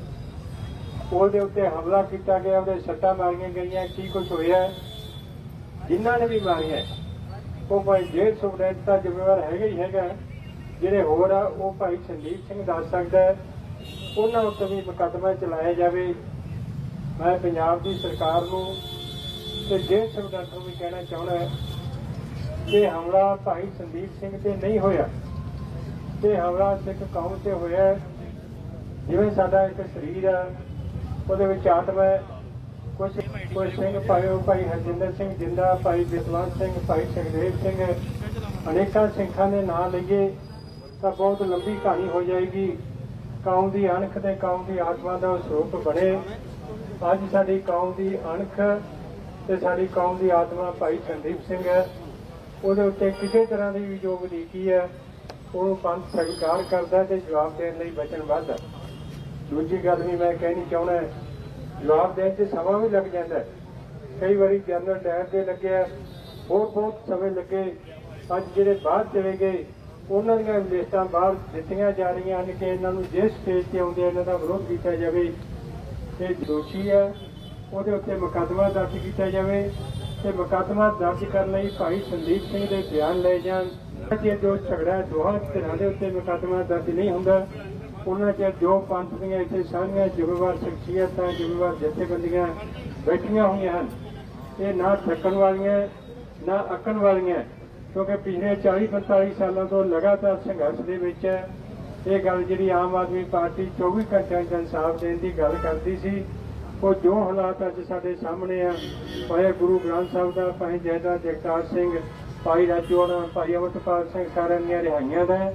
ਉਹਦੇ ਉੱਤੇ ਹਮਲਾ ਕੀਤਾ ਗਿਆ, ਉਹਦੇ ਸੱਟਾਂ ਮਾਰੀਆਂ ਗਈਆਂ, ਕੀ ਕੁਝ ਹੋਇਆ? ਜਿਨ੍ਹਾਂ ਨੇ ਵੀ ਮਾਰੀਆਂ ਉਹ ਭਾਈ ਜੇਲ੍ਹ ਸੁਪਰਡੈਂਟ ਦਾ ਜ਼ਿੰਮੇਵਾਰ ਹੈਗਾ ਹੀ ਹੈਗਾ। ਜਿਹੜੇ ਹੋਰ ਆ, ਉਹ ਭਾਈ ਸੰਦੀਪ ਸਿੰਘ ਦੱਸ ਸਕਦਾ ਉਹਨਾਂ ਉੱਤੇ ਵੀ ਮੁਕੱਦਮਾ ਚਲਾਇਆ ਜਾਵੇ। ਮੈਂ ਪੰਜਾਬ ਦੀ ਸਰਕਾਰ ਨੂੰ ਤੇ ਜੇਲ੍ਹ ਸੁਪਰਡੈਂਟ ਨੂੰ ਵੀ ਕਹਿਣਾ ਚਾਹੁੰਦਾ ਕਿ ਹਮਲਾ ਭਾਈ ਸੰਦੀਪ ਸਿੰਘ ਤੇ ਨਹੀਂ ਹੋਇਆ। ਤੇ ਹਮਲਾ ਸਿੱਖ ਕੌਮ ਤੇ ਹੋਇਆ ਜਿਵੇਂ ਸਾਡਾ ਇੱਕ ਸਰੀਰ ਆ ਉਹਦੇ ਵਿੱਚ ਆਤਮਾ ਹੈ ਕੁਝ ਕੋਈ ਸਿੰਘ ਭਾਈ, ਉਹ ਭਾਈ ਹਰਜਿੰਦਰ ਸਿੰਘ ਜਿੰਦਾ, ਭਾਈ ਜਸਵੰਤ ਸਿੰਘ, ਭਾਈ ਸੁਖਦੇਵ ਸਿੰਘ, ਅਨੇਕਾਂ ਸਿੰਘਾਂ ਦੇ ਨਾਂ ਲਈਏ, ਤਾਂ ਬਹੁਤ ਲੰਬੀ ਕਹਾਣੀ ਹੋ ਜਾਏਗੀ। ਕੌਮ ਦੀ ਅਣਖ ਤੇ ਕੌਮ ਦੀ ਆਤਮਾ ਦਾ ਸਰੂਪ ਬਣੇ। ਅੱਜ ਸਾਡੀ ਕੌਮ ਦੀ ਅਣਖ ਤੇ ਸਾਡੀ ਕੌਮ ਦੀ ਆਤਮਾ ਭਾਈ ਸੰਦੀਪ ਸਿੰਘ ਹੈ। ਉਹਦੇ ਉੱਤੇ ਕਿਸੇ ਤਰ੍ਹਾਂ ਦੀ ਵੀ ਜੋ ਵਧੀਕੀ ਹੈ ਉਹ ਪੰਥ ਸਵੀਕਾਰ ਕਰਦਾ ਤੇ ਜਵਾਬ ਦੇਣ ਲਈ ਵਚਨਬੱਧ ਹੈ। ਦੂਜੀ ਗੱਲ ਵੀ ਮੈਂ ਕਹਿਣੀ ਚਾਹੁੰਦਾ ਹੈ, ਜਵਾਬ ਦੇਣ 'ਚ ਸਮਾਂ ਵੀ ਲੱਗ ਜਾਂਦਾ ਕਈ ਵਾਰੀ ਜਨਰਲ ਡਾਇਰ ਦੇ ਲੱਗਿਆ ਹੋਰ ਬਹੁਤ ਸਮੇਂ ਲੱਗੇ ਅੱਜ ਜਿਹੜੇ ਬਾਹਰ ਚਲੇ ਗਏ ਉਹਨਾਂ ਦੀਆਂ ਲਿਸਟਾਂ ਬਾਹਰ ਦਿੱਤੀਆਂ ਜਾ ਰਹੀਆਂ ਹਨ ਕਿ ਇਹਨਾਂ ਨੂੰ ਜਿਸ ਸਟੇਜ ਤੇ ਆਉਂਦੇ ਇਹਨਾਂ ਦਾ ਵਿਰੋਧ ਕੀਤਾ ਜਾਵੇ ਤੇ ਦੋਸ਼ੀ ਹੈ ਉਹਦੇ ਉੱਤੇ ਮੁਕੱਦਮਾ ਦਰਜ ਕੀਤਾ ਜਾਵੇ ਤੇ ਮੁਕੱਦਮਾ ਦਰਜ ਕਰਨ ਲਈ ਭਾਈ ਸੰਦੀਪ ਸਿੰਘ ਦੇ ਬਿਆਨ ਲਏ ਜਾਣ ਜੇ ਜੋ ਝਗੜਾ ਦੋਹਾਂ ਧਿਰਾਂ ਦੇ ਉੱਤੇ ਮੁਕੱਦਮਾ ਦਰਜ ਨਹੀਂ ਹੁੰਦਾ ਉਹਨਾਂ ਚਿਰ ਜੋ ਪੰਥ ਦੀਆਂ ਇੱਥੇ ਸਾਰੀਆਂ ਜ਼ਿੰਮੇਵਾਰ ਸ਼ਖਸੀਅਤਾਂ, ਜ਼ਿੰਮੇਵਾਰ ਜਥੇਬੰਦੀਆਂ ਬੈਠੀਆਂ ਹੋਈਆਂ ਹਨ। ਇਹ ਨਾ ਥੱਕਣ ਵਾਲੀਆਂ, ਨਾ ਅੱਕਣ ਵਾਲੀਆਂ, ਕਿਉਂਕਿ ਪਿਛਲੇ 40 45 ਸਾਲਾਂ ਤੋਂ ਲਗਾਤਾਰ ਸੰਘਰਸ਼ ਦੇ ਵਿੱਚ ਹੈ। ਇਹ ਗੱਲ ਜਿਹੜੀ ਆਮ ਆਦਮੀ ਪਾਰਟੀ 24 ਘੰਟਿਆਂ 'ਚ ਇਨਸਾਫ ਦੇਣ ਦੀ ਗੱਲ ਕਰਦੀ ਸੀ, ਉਹ ਜੋ ਹਾਲਾਤ ਅੱਜ ਸਾਡੇ ਸਾਹਮਣੇ ਆ, ਭਾਵੇਂ ਗੁਰੂ ਗ੍ਰੰਥ ਸਾਹਿਬ ਦਾ, ਭਾਵੇਂ ਜੈਦਾ ਜਗਤਾਰ ਸਿੰਘ, ਭਾਈ ਰਾਜੋੜਾ ਭਾਈ ਅਮਰਪਾਲ ਸਿੰਘ ਸਾਰਿਆਂ ਦੀਆਂ ਰਿਹਾਈਆਂ ਦਾ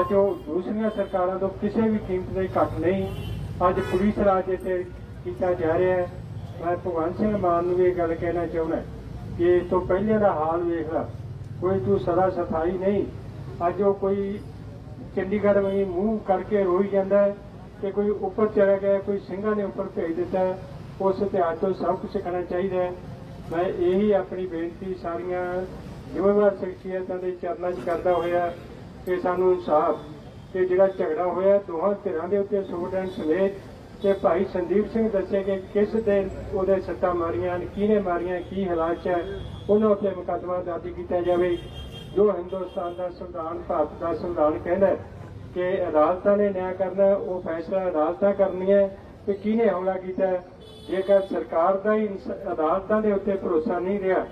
ਅੱਜ ਉਹ ਦੂਸਰੀਆਂ ਸਰਕਾਰਾਂ ਤੋਂ ਕਿਸੇ ਵੀ ਕੀਮਤ ਦੇ ਘੱਟ ਨਹੀਂ। ਅੱਜ ਪੁਲਿਸ ਰਾਜ ਇੱਥੇ ਕੀਤਾ ਜਾ ਰਿਹਾ ਹੈ। ਮੈਂ ਭਗਵੰਤ ਸਿੰਘ ਮਾਨ ਨੂੰ ਵੀ ਇਹ ਗੱਲ ਕਹਿਣਾ ਚਾਹੁੰਦਾ ਕਿ ਇਸ ਤੋਂ ਪਹਿਲੇ ਦਾ ਹਾਲ ਵੇਖ ਲੈ। ਕੋਈ ਤੂੰ ਸਦਾ ਸਫ਼ਾਈ ਨਹੀਂ। ਅੱਜ ਉਹ ਕੋਈ ਚੰਡੀਗੜ੍ਹ ਵਿੱਚ ਮੂੰਹ ਕਰਕੇ ਰੋਈ ਜਾਂਦਾ ਹੈ ਕੋਈ ਉੱਪਰ ਚਲਾ ਗਿਆ, ਕੋਈ ਸਿੰਘਾਂ ਨੇ ਉੱਪਰ ਭੇਜ ਦਿੱਤਾ ਉਸ ਇਤਿਹਾਸ ਤੋਂ ਸਭ ਕੁਝ ਸਿੱਖਣਾ ਚਾਹੀਦਾ ਮੈਂ ਇਹੀ ਆਪਣੀ ਬੇਨਤੀ ਸਾਰੀਆਂ ਜ਼ਿੰਮੇਵਾਰ ਸ਼ਖਸੀਅਤਾਂ ਦੇ ਚਰਨਾਂ 'ਚ ਕਰਦਾ ਹੋਇਆ ਕਿ ਸਾਨੂੰ ਇਨਸਾਫ ਤੇ ਜਿਹੜਾ ਝਗੜਾ ਹੋਇਆ, ਦੋਹਾਂ ਧਿਰਾਂ ਦੇ ਉੱਤੇ ਸੁਪਰਡੈਂਟ ਸਮੇਤ ਤੇ ਭਾਈ ਸੰਦੀਪ ਸਿੰਘ ਦੱਸੇ ਕਿ ਕਿਸ ਦੇ ਉਹਦੇ ਸੱਟਾਂ ਮਾਰੀਆਂ ਕਿਹਨੇ ਮਾਰੀਆਂ, ਕੀ ਹਾਲਾਤ 'ਚ ਹੈ, ਉਹਨਾਂ ਉੱਤੇ ਮੁਕੱਦਮਾ ਦਰਜ ਕੀਤਾ ਜਾਵੇ। ਜੋ ਹਿੰਦੁਸਤਾਨ ਦਾ ਸੰਵਿਧਾਨ, ਭਾਰਤ ਦਾ ਸੰਵਿਧਾਨ ਕਹਿੰਦਾ ਕਿ ਅਦਾਲਤਾਂ ਨੇ ਨਿਆਂ ਕਰਨਾ ਉਹ ਫੈਸਲਾ ਅਦਾਲਤਾਂ ਕਰਨੀਆਂ ਹੈ ਕਿ ਕਿਹਨੇ ਹਮਲਾ ਕੀਤਾ ਜੇਕਰ ਸਰਕਾਰ ਦਾ ਹੀ ਇਨਸ- ਅਦਾਲਤਾਂ ਦੇ ਉੱਤੇ ਭਰੋਸਾ ਨਹੀਂ ਰਿਹਾ,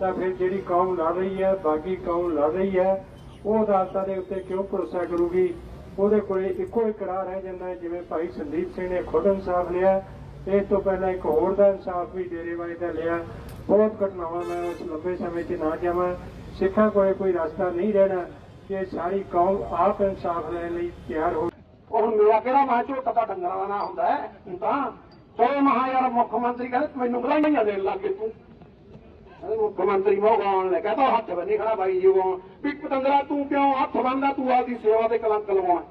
ਤਾਂ ਫਿਰ ਜਿਹੜੀ ਕੌਮ ਲੜ ਰਹੀ ਹੈ ਬਾਕੀ ਕੌਮ ਲੜ ਰਹੀ ਹੈ ਉਹ ਅਦਾਲਤਾਂ ਦੇ ਉੱਤੇ ਕਿਉਂ ਭਰੋਸਾ ਕਰੂਗੀ? ਉਹਦੇ ਕੋਲੇ ਇੱਕੋ ਇੱਕ ਰਾਹ ਰਹਿ ਜਾਂਦਾ ਹੈ, ਜਿਵੇਂ ਭਾਈ ਸੰਦੀਪ ਸਿੰਘ ਨੇ ਖੁਦ ਇਨਸਾਫ ਲਿਆ ਇਸ ਤੋਂ ਪਹਿਲਾਂ ਇੱਕ ਹੋਰ ਦਾ ਇਨਸਾਫ ਵੀ ਡੇਰੇਵਾਲੀ ਦਾ ਲਿਆ। ਬਹੁਤ ਘਟਨਾਵਾਂ ਮੈਂ ਉਸ ਲੰਬੇ ਸਮੇਂ 'ਚ ਨਾ ਜਾਵਾਂ। ਸਿੱਖਾਂ ਕੋਲੇ ਕੋਈ ਰਸਤਾ ਨਹੀਂ ਰਹਿਣਾ ਕਿ ਸਾਰੀ ਕੌਮ ਆਪ ਇਨਸਾਫ ਲੈਣ ਲਈ ਤਿਆਰ ਹੋ ਉਹ ਮੇਰਾ ਕਿਹੜਾ ਮਾਂ ਝੋਟਾ ਤਾਂ ਡੰਗਰਾਂ ਦਾ ਨਾ ਹੁੰਦਾ ਹੈ? ਤਾਂ ਚਲੋ ਮਹਾ ਯਾਰ ਮੁੱਖ ਮੰਤਰੀ ਕਹਿੰਦੇ ਮੈਨੂੰ ਬਧਾਈਆਂ ਦੇਣ ਲੱਗ ਤੂੰ। ਮੁੱਖ ਮੰਤਰੀ ਮੋਗਾਉਣ ਲੈ ਕਹਿੰਦਾ ਹੱਥ ਬੰਨੀ ਖੜਾ ਬਾਈ ਜੀ ਉਹ ਵੀ ਪਤੰਦਰਾ, ਤੂੰ ਕਿਉਂ ਹੱਥ ਬੰਨਦਾ ਤੂੰ ਆਪਦੀ ਸੇਵਾ ਤੇ ਕਲੰਕ ਲਵਾਉਣਾ।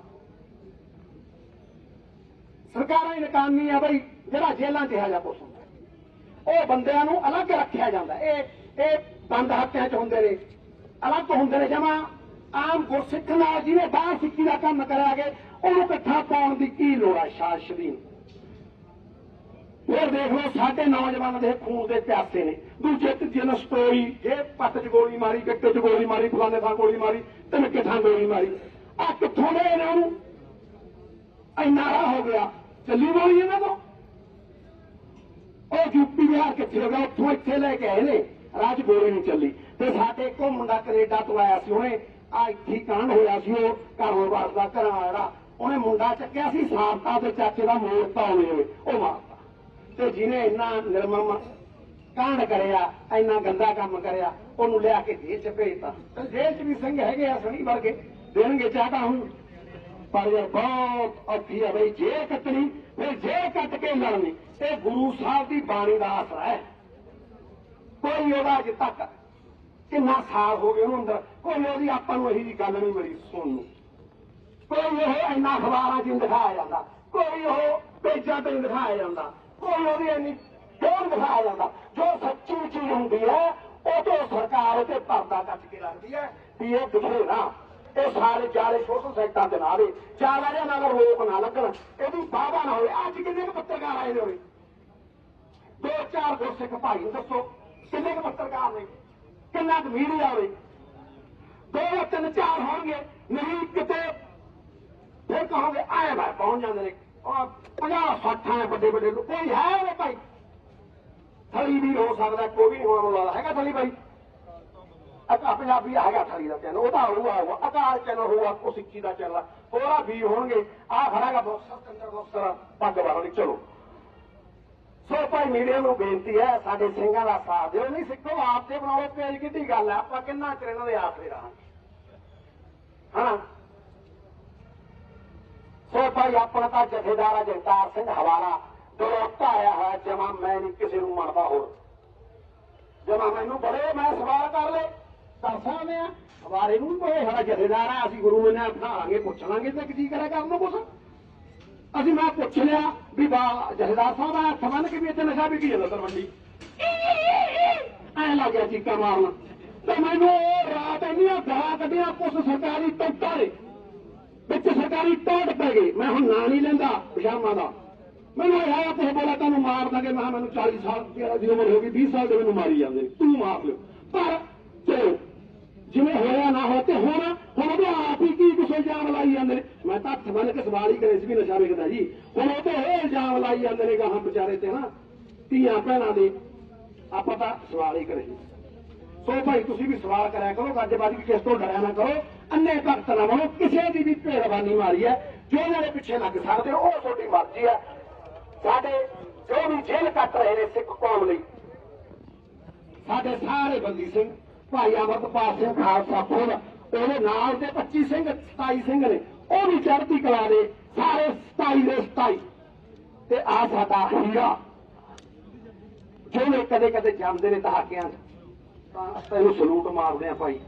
ਸਰਕਾਰਾਂ ਹੀ ਨਕਾਮੀ ਆ ਬਈ, ਜਿਹੜਾ ਜੇਲਾਂ 'ਚ ਇਹੋ ਜਿਹਾ ਕੁਛ ਹੁੰਦਾ। ਉਹ ਬੰਦਿਆਂ ਨੂੰ ਅਲੱਗ ਰੱਖਿਆ ਜਾਂਦਾ। ਇਹ ਇਹ ਬੰਦ ਹੱਥਿਆਂ 'ਚ ਹੁੰਦੇ ਨੇ। ਅਲੱਗ ਹੁੰਦੇ ਨੇ, ਜਮਾ ਆਮ ਗੁਰਸਿੱਖ ਨਾਲ ਜਿਹਨੇ ਬਾਹਰ ਸਿੱਖੀ ਦਾ ਕੰਮ ਕਰਿਆ ਕੇ ਉਹਨੂੰ ਇਕੱਠਾ ਪਾਉਣ ਦੀ ਕੀ ਲੋੜ ਆ ਸ਼ਾਸਤਰੀ ਨੂੰ ਫਿਰ ਦੇਖ ਲਓ, ਸਾਡੇ ਨੌਜਵਾਨ ਦੇ ਖੂਨ ਦੇ ਪਿਆਸੇ ਨੇ। ਦੂਜੇ ਤੀਜੇ ਨੂੰ ਸਟੋਰੀ ਇਹ ਪੱਟ 'ਚ ਗੋਲੀ ਮਾਰੀ, ਗੱਟੇ 'ਚ ਗੋਲੀ ਮਾਰੀ, ਫਲਾਣੇ ਥਾਂ ਗੋਲੀ ਮਾਰੀ ਤੇ ਮਿੱਕੇ ਥਾਂ ਗੋਲੀ ਮਾਰੀ। ਆ ਕਿੱਥੋਂ ਦੇ ਇਹਨਾਂ ਨੂੰ? ਇੰਨਾ ਹੋ ਗਿਆ। ਚੱਲੀ ਗੋਲੀ ਇਹਨਾਂ ਤੋਂ? ਉਹ ਯੂਪੀ ਬਿਹਾਰ ਕਿੱਥੇ ਹੋ ਗਿਆ? ਉੱਥੋਂ ਇੱਥੇ ਲੈ ਕੇ ਆਏ ਨੇ। ਰਾਜ ਗੋਲੀ ਨਹੀਂ ਚੱਲੀ। ਤੇ ਸਾਡੇ ਇੱਕੋ ਮੁੰਡਾ ਕੈਨੇਡਾ ਤੋਂ ਆਇਆ ਸੀ ਉਹਨੇ। ਆ ਇੱਥੇ ਕਾਂਡ ਹੋਇਆ ਸੀ ਉਹ ਘਰੋਂ ਵਸਦਾ ਘਰਾਂ ਜਿਹੜਾ ਉਹਨੇ ਮੁੰਡਾ ਚੱਕਿਆ ਸੀ, ਸਾਬਕਾ ਤੇ ਚਾਚੇ ਦਾ ਮੋੜਤਾ ਹੋਵੇ ਹੋਵੇ ਉਹ ਮਾਰਤਾ ਤੇ ਜਿਹਨੇ ਇੰਨਾ ਨਿਰਮਮ ਕਾਂਡ ਕਰਿਆ, ਇੰਨਾ ਗੰਦਾ ਕੰਮ ਕਰਿਆ, ਉਹਨੂੰ ਲਿਆ ਕੇ ਜੇਲ੍ਹ ਚ ਭੇਜਤਾ। ਤੇ ਜੇਲ੍ਹ ਚ ਵੀ ਸਿੰਘ ਹੈਗੇ ਆ, ਸਣੀ ਵਰਗੇ, ਦੇਣਗੇ ਚਾਹਤਾ ਹੁਣ। ਪਰ ਇਹ ਬਹੁਤ ਔਖੀ ਹੈ ਬਈ, ਜੇ ਕੱਟਣੀ, ਫਿਰ ਜੇ ਕੱਟ ਕੇ ਲੜਨੀ ਇਹ ਗੁਰੂ ਸਾਹਿਬ ਦੀ ਬਾਣੀ ਦਾ ਆਸਰਾ ਹੈ। ਕੋਈ ਉਹਦਾ ਅਜੇ ਤੱਕ ਕਿੰਨਾ ਸਾਲ ਹੋ ਗਏ ਉਹਨੂੰ ਅੰਦਰ, ਕੋਈ ਉਹਦੀ ਆਪਾਂ ਨੂੰ ਇਹੀ ਜੀ ਗੱਲ ਨਹੀਂ ਮਿਲੀ ਸੁਣਨ ਨੂੰ। ਕੋਈ ਉਹ ਇੰਨਾ ਅਖਬਾਰਾਂ 'ਚ ਦਿਖਾਇਆ ਜਾਂਦਾ, ਕੋਈ ਉਹ ਪੇਜਾਂ ਤੇ ਦਿਖਾਇਆ ਜਾਂਦਾ। ਕੋਈ ਉਹਦੀ ਇੰਨੀ ਹੋਰ ਦਿਖਾਇਆ ਜਾਂਦਾ ਜੋ ਸੱਚੀ ਚੀਜ਼ ਹੁੰਦੀ ਹੈ, ਉਹ ਤੋਂ ਸਰਕਾਰ ਉਹਤੇ ਪਰਦਾ ਕੱਟ ਕੇ ਰੱਖਦੀ ਹੈ ਵੀ ਇਹ ਦਿਖੇ ਨਾ ਇਹ ਸਾਰੇ ਜਾਲੇ ਸੋਸ਼ਲ ਸੈਕਟਰਾਂ ਦੇ ਨਾਲ ਚਾਰ ਵਾਰਿਆਂ ਨਾਲ ਰੋਕ ਨਾ ਲੱਗਣ, ਇਹਦੀ ਬਾਬਾ ਨਾ ਹੋਵੇ। ਅੱਜ ਕਿੰਨੇ ਕੁ ਪੱਤਰਕਾਰ ਆਏ ਨੇ ਹੋਵੇ ਦੋ ਚਾਰ ਗੁਰਸਿੱਖ ਭਾਈ, ਦੱਸੋ, ਕਿੰਨੇ ਕੁ ਪੱਤਰਕਾਰ ਨੇ? ਕਿੰਨਾ ਕੁ ਮੀਡੀਆ ਹੋਵੇ ਦੋ ਜਾਂ ਤਿੰਨ ਚਾਰ ਹੋਣਗੇ, ਨਹੀਂ ਕਿਤੇ ਫਿਰ ਕਹੋਗੇ, ਆਏ ਬਾਹਰ ਪਹੁੰਚ ਜਾਂਦੇ ਨੇ। ਉਹ 50 60 ਹੈ ਵੱਡੇ ਵੱਡੇ ਲੋਕ ਕੋਈ ਹੈ ਉਹ ਭਾਈ। ਥਲੀ ਵੀ ਹੋ ਸਕਦਾ, ਕੋਈ ਵੀ ਨਹੀਂ ਹੋਣ ਵਾਲਾ ਹੈਗਾ ਥਲੀ ਭਾਈ। ਅਕਾ ਪੰਜਾਬੀ ਹੈਗਾ ਥਲੀ ਦਾ ਚੈਨਲ ਉਹਦਾ ਹੋਊਗਾ ਉਹ ਅਕਾਲ ਚੈਨਲ ਹੋਊਗਾ ਕੋ ਸਿੱਖੀ ਦਾ ਚੈਨਲ ਹੋਰਾ ਵੀ ਹੋਣਗੇ ਆ ਖੜਾਗਾ ਬੋਕਸਰ ਕੰਦਰ ਬੋਕਸਰ ਪੱਗ ਵਾਲਾ ਨਹੀਂ, ਚਲੋ। ਸੋ ਭਾਈ ਮੀਡੀਆ ਨੂੰ ਬੇਨਤੀ ਹੈ, ਸਾਡੇ ਸਿੰਘਾਂ ਦਾ ਸਾਥ ਦਿਓ, ਨਹੀਂ ਸਿੱਖੋ, ਆਪ ਤੇ ਬਣਾਓ ਪੇਜ ਕਿੱਡੀ ਗੱਲ ਹੈ, ਆਪਾਂ ਕਿੰਨਾ ਚਿਰ ਇਹਨਾਂ ਦੇ ਆਸਰੇ ਰਹਾਂਗੇ? ਹਨਾ? ਸੋ ਭਾਈ ਆਪਣਾ ਤਾਂ ਜਥੇਦਾਰ ਹੈ ਸਿੰਘ ਹਵਾਲਾ ਦਰੋਤਾ ਆਇਆ ਹੋਇਆ, ਜਮਾ ਮੈਂ ਨਹੀਂ ਕਿਸੇ ਨੂੰ ਮੰਨਦਾ ਹੋਰ। ਜਮਾ ਮੈਨੂੰ ਬੜੇ ਮੈਂ ਸਵਾਲ ਕਰ ਲੈ ਕਰ ਸਕਦੇ ਹਵਾਰੇ ਨੂੰ ਕੋਈ ਸਾਡਾ ਜਥੇਦਾਰ ਆ, ਅਸੀਂ ਗੁਰੂ ਨੇ ਬਿਠਾਵਾਂਗੇ ਪੁੱਛ ਲਾਂਗੇ ਤੇ ਕੀ ਕਰਿਆ ਕਰਨ ਨੂੰ ਕੁਛ। ਅਸੀਂ ਮੈਂ ਪੁੱਛ ਲਿਆ ਵੀ ਬਾ ਜਥੇਦਾਰ ਸਾਹਿਬ ਆ ਹੱਥ ਬੰਨ ਵੀ ਇੱਥੇ ਨਸ਼ਾ ਵਿਕੀ ਜਾਂਦਾ ਤਰਵੰਡੀ ਐ ਲੱਗਿਆ ਚੀਕਾਂ ਮਾਰਨ। ਤੇ ਮੈਨੂੰ ਉਹ ਰਾਤ ਇੰਨੀਆਂ ਗਾਲਾਂ ਕੱਢੀਆਂ ਕੁਛ ਸਰਕਾਰੀ ਟੋਟਾ ਦੇ ਵਿੱਚ ਸਰਕਾਰੀ ਟੋਟ ਪੈ ਗਈ। ਮੈਂ ਹੁਣ ਨਾਂ ਨਹੀਂ ਲੈਂਦਾ ਪਜਾਮਾ ਦਾ। ਮੈਨੂੰ ਇਹ ਆਇਆ ਕੁਝ ਬੋਲਾ ਤੁਹਾਨੂੰ ਮਾਰ ਦਾਂਗੇ। ਮੈਂ ਮੈਨੂੰ 40 ਸਾਲ ਦੀ ਉਮਰ ਹੋ ਗਈ 20 ਸਾਲ ਦੇ ਮੈਨੂੰ ਮਾਰੀ ਜਾਂਦੇ। ਨੇ ਤੂੰ ਮਾਰ ਲਿਓ। ਪਰ ਚਲੋ, ਜਿਵੇਂ ਹੋਇਆ ਨਾ ਹੋ ਹੁਣ ਹੁਣ ਉਹਦੇ ਆਪ ਹੀ ਕੀ ਕੁਛ ਇਲਜ਼ਾਮ ਲਾਈ ਜਾਂਦੇ ਨੇ? ਮੈਂ ਤਾਂ ਹੱਥ ਬੰਨ ਕੇ ਸਵਾਲ ਹੀ ਕਰੇ ਸੀ ਵੀ ਨਸ਼ਾ ਵੇਖਦਾ ਜੀ। ਹੁਣ ਉਹ ਤੇ ਇਹ ਇਲਜ਼ਾਮ ਲਾਈ ਜਾਂਦੇ ਨੇ ਗਾਹਾਂ ਵਿਚਾਰੇ ਤੇ ਨਾ। ਧੀਆਂ ਭੈਣਾਂ ਦੇ ਆਪਾਂ ਤਾਂ ਸਵਾਲ ਹੀ ਕਰੇ। ਸੋ ਭਾਈ, ਤੁਸੀਂ ਵੀ ਸਵਾਲ ਕਰਿਆ ਕਰੋ ਗੱਜਬਾਜੀ ਕਿਸ ਤੋਂ ਡਰਿਆ ਨਾ ਕਰੋ। ਅੰਨੇ ਭਗਤ ਨਾ ਬਣੋ ਕਿਸੇ ਦੀ ਵੀ ਭੇੜਵਾਨੀ ਮਾਰੀ ਹੈ, ਜੋ ਇਹਨਾਂ ਦੇ ਪਿੱਛੇ ਲੱਗ ਸਕਦੇ ਉਹ ਤੁਹਾਡੀ ਮਰਜ਼ੀ ਹੈ। ਸਾਡੇ ਜੋ ਵੀ ਜੇਲ੍ਹ ਕੱਟ ਰਹੇ ਨੇ ਸਿੱਖ ਕੌਮ ਲਈ। ਸਾਡੇ ਸਾਰੇ ਬੰਦੀ ਸਿੰਘ, ਭਾਈ ਅਮਰਪਾਲ ਸਿੰਘ ਖਾਲਸਾ ਫੁੱਲ ਉਹਦੇ ਨਾਲ ਦੇ 25 ਸਿੰਘ 27 ਸਿੰਘ ਨੇ, ਉਹ ਵੀ ਚੜ੍ਹਦੀ ਕਲਾ ਦੇ ਸਾਰੇ 27 ਦੇ 27 ਤੇ ਆ ਸਾਡਾ ਹੀਰਾ ਜਿਹੜੇ ਕਦੇ ਕਦੇ ਜਾਂਦੇ ਨੇ ਦਹਾਕਿਆਂ 'ਚ, ਤਾਂ ਤੈਨੂੰ ਸਲੂਟ ਮਾਰਦੇ ਆ ਭਾਈ।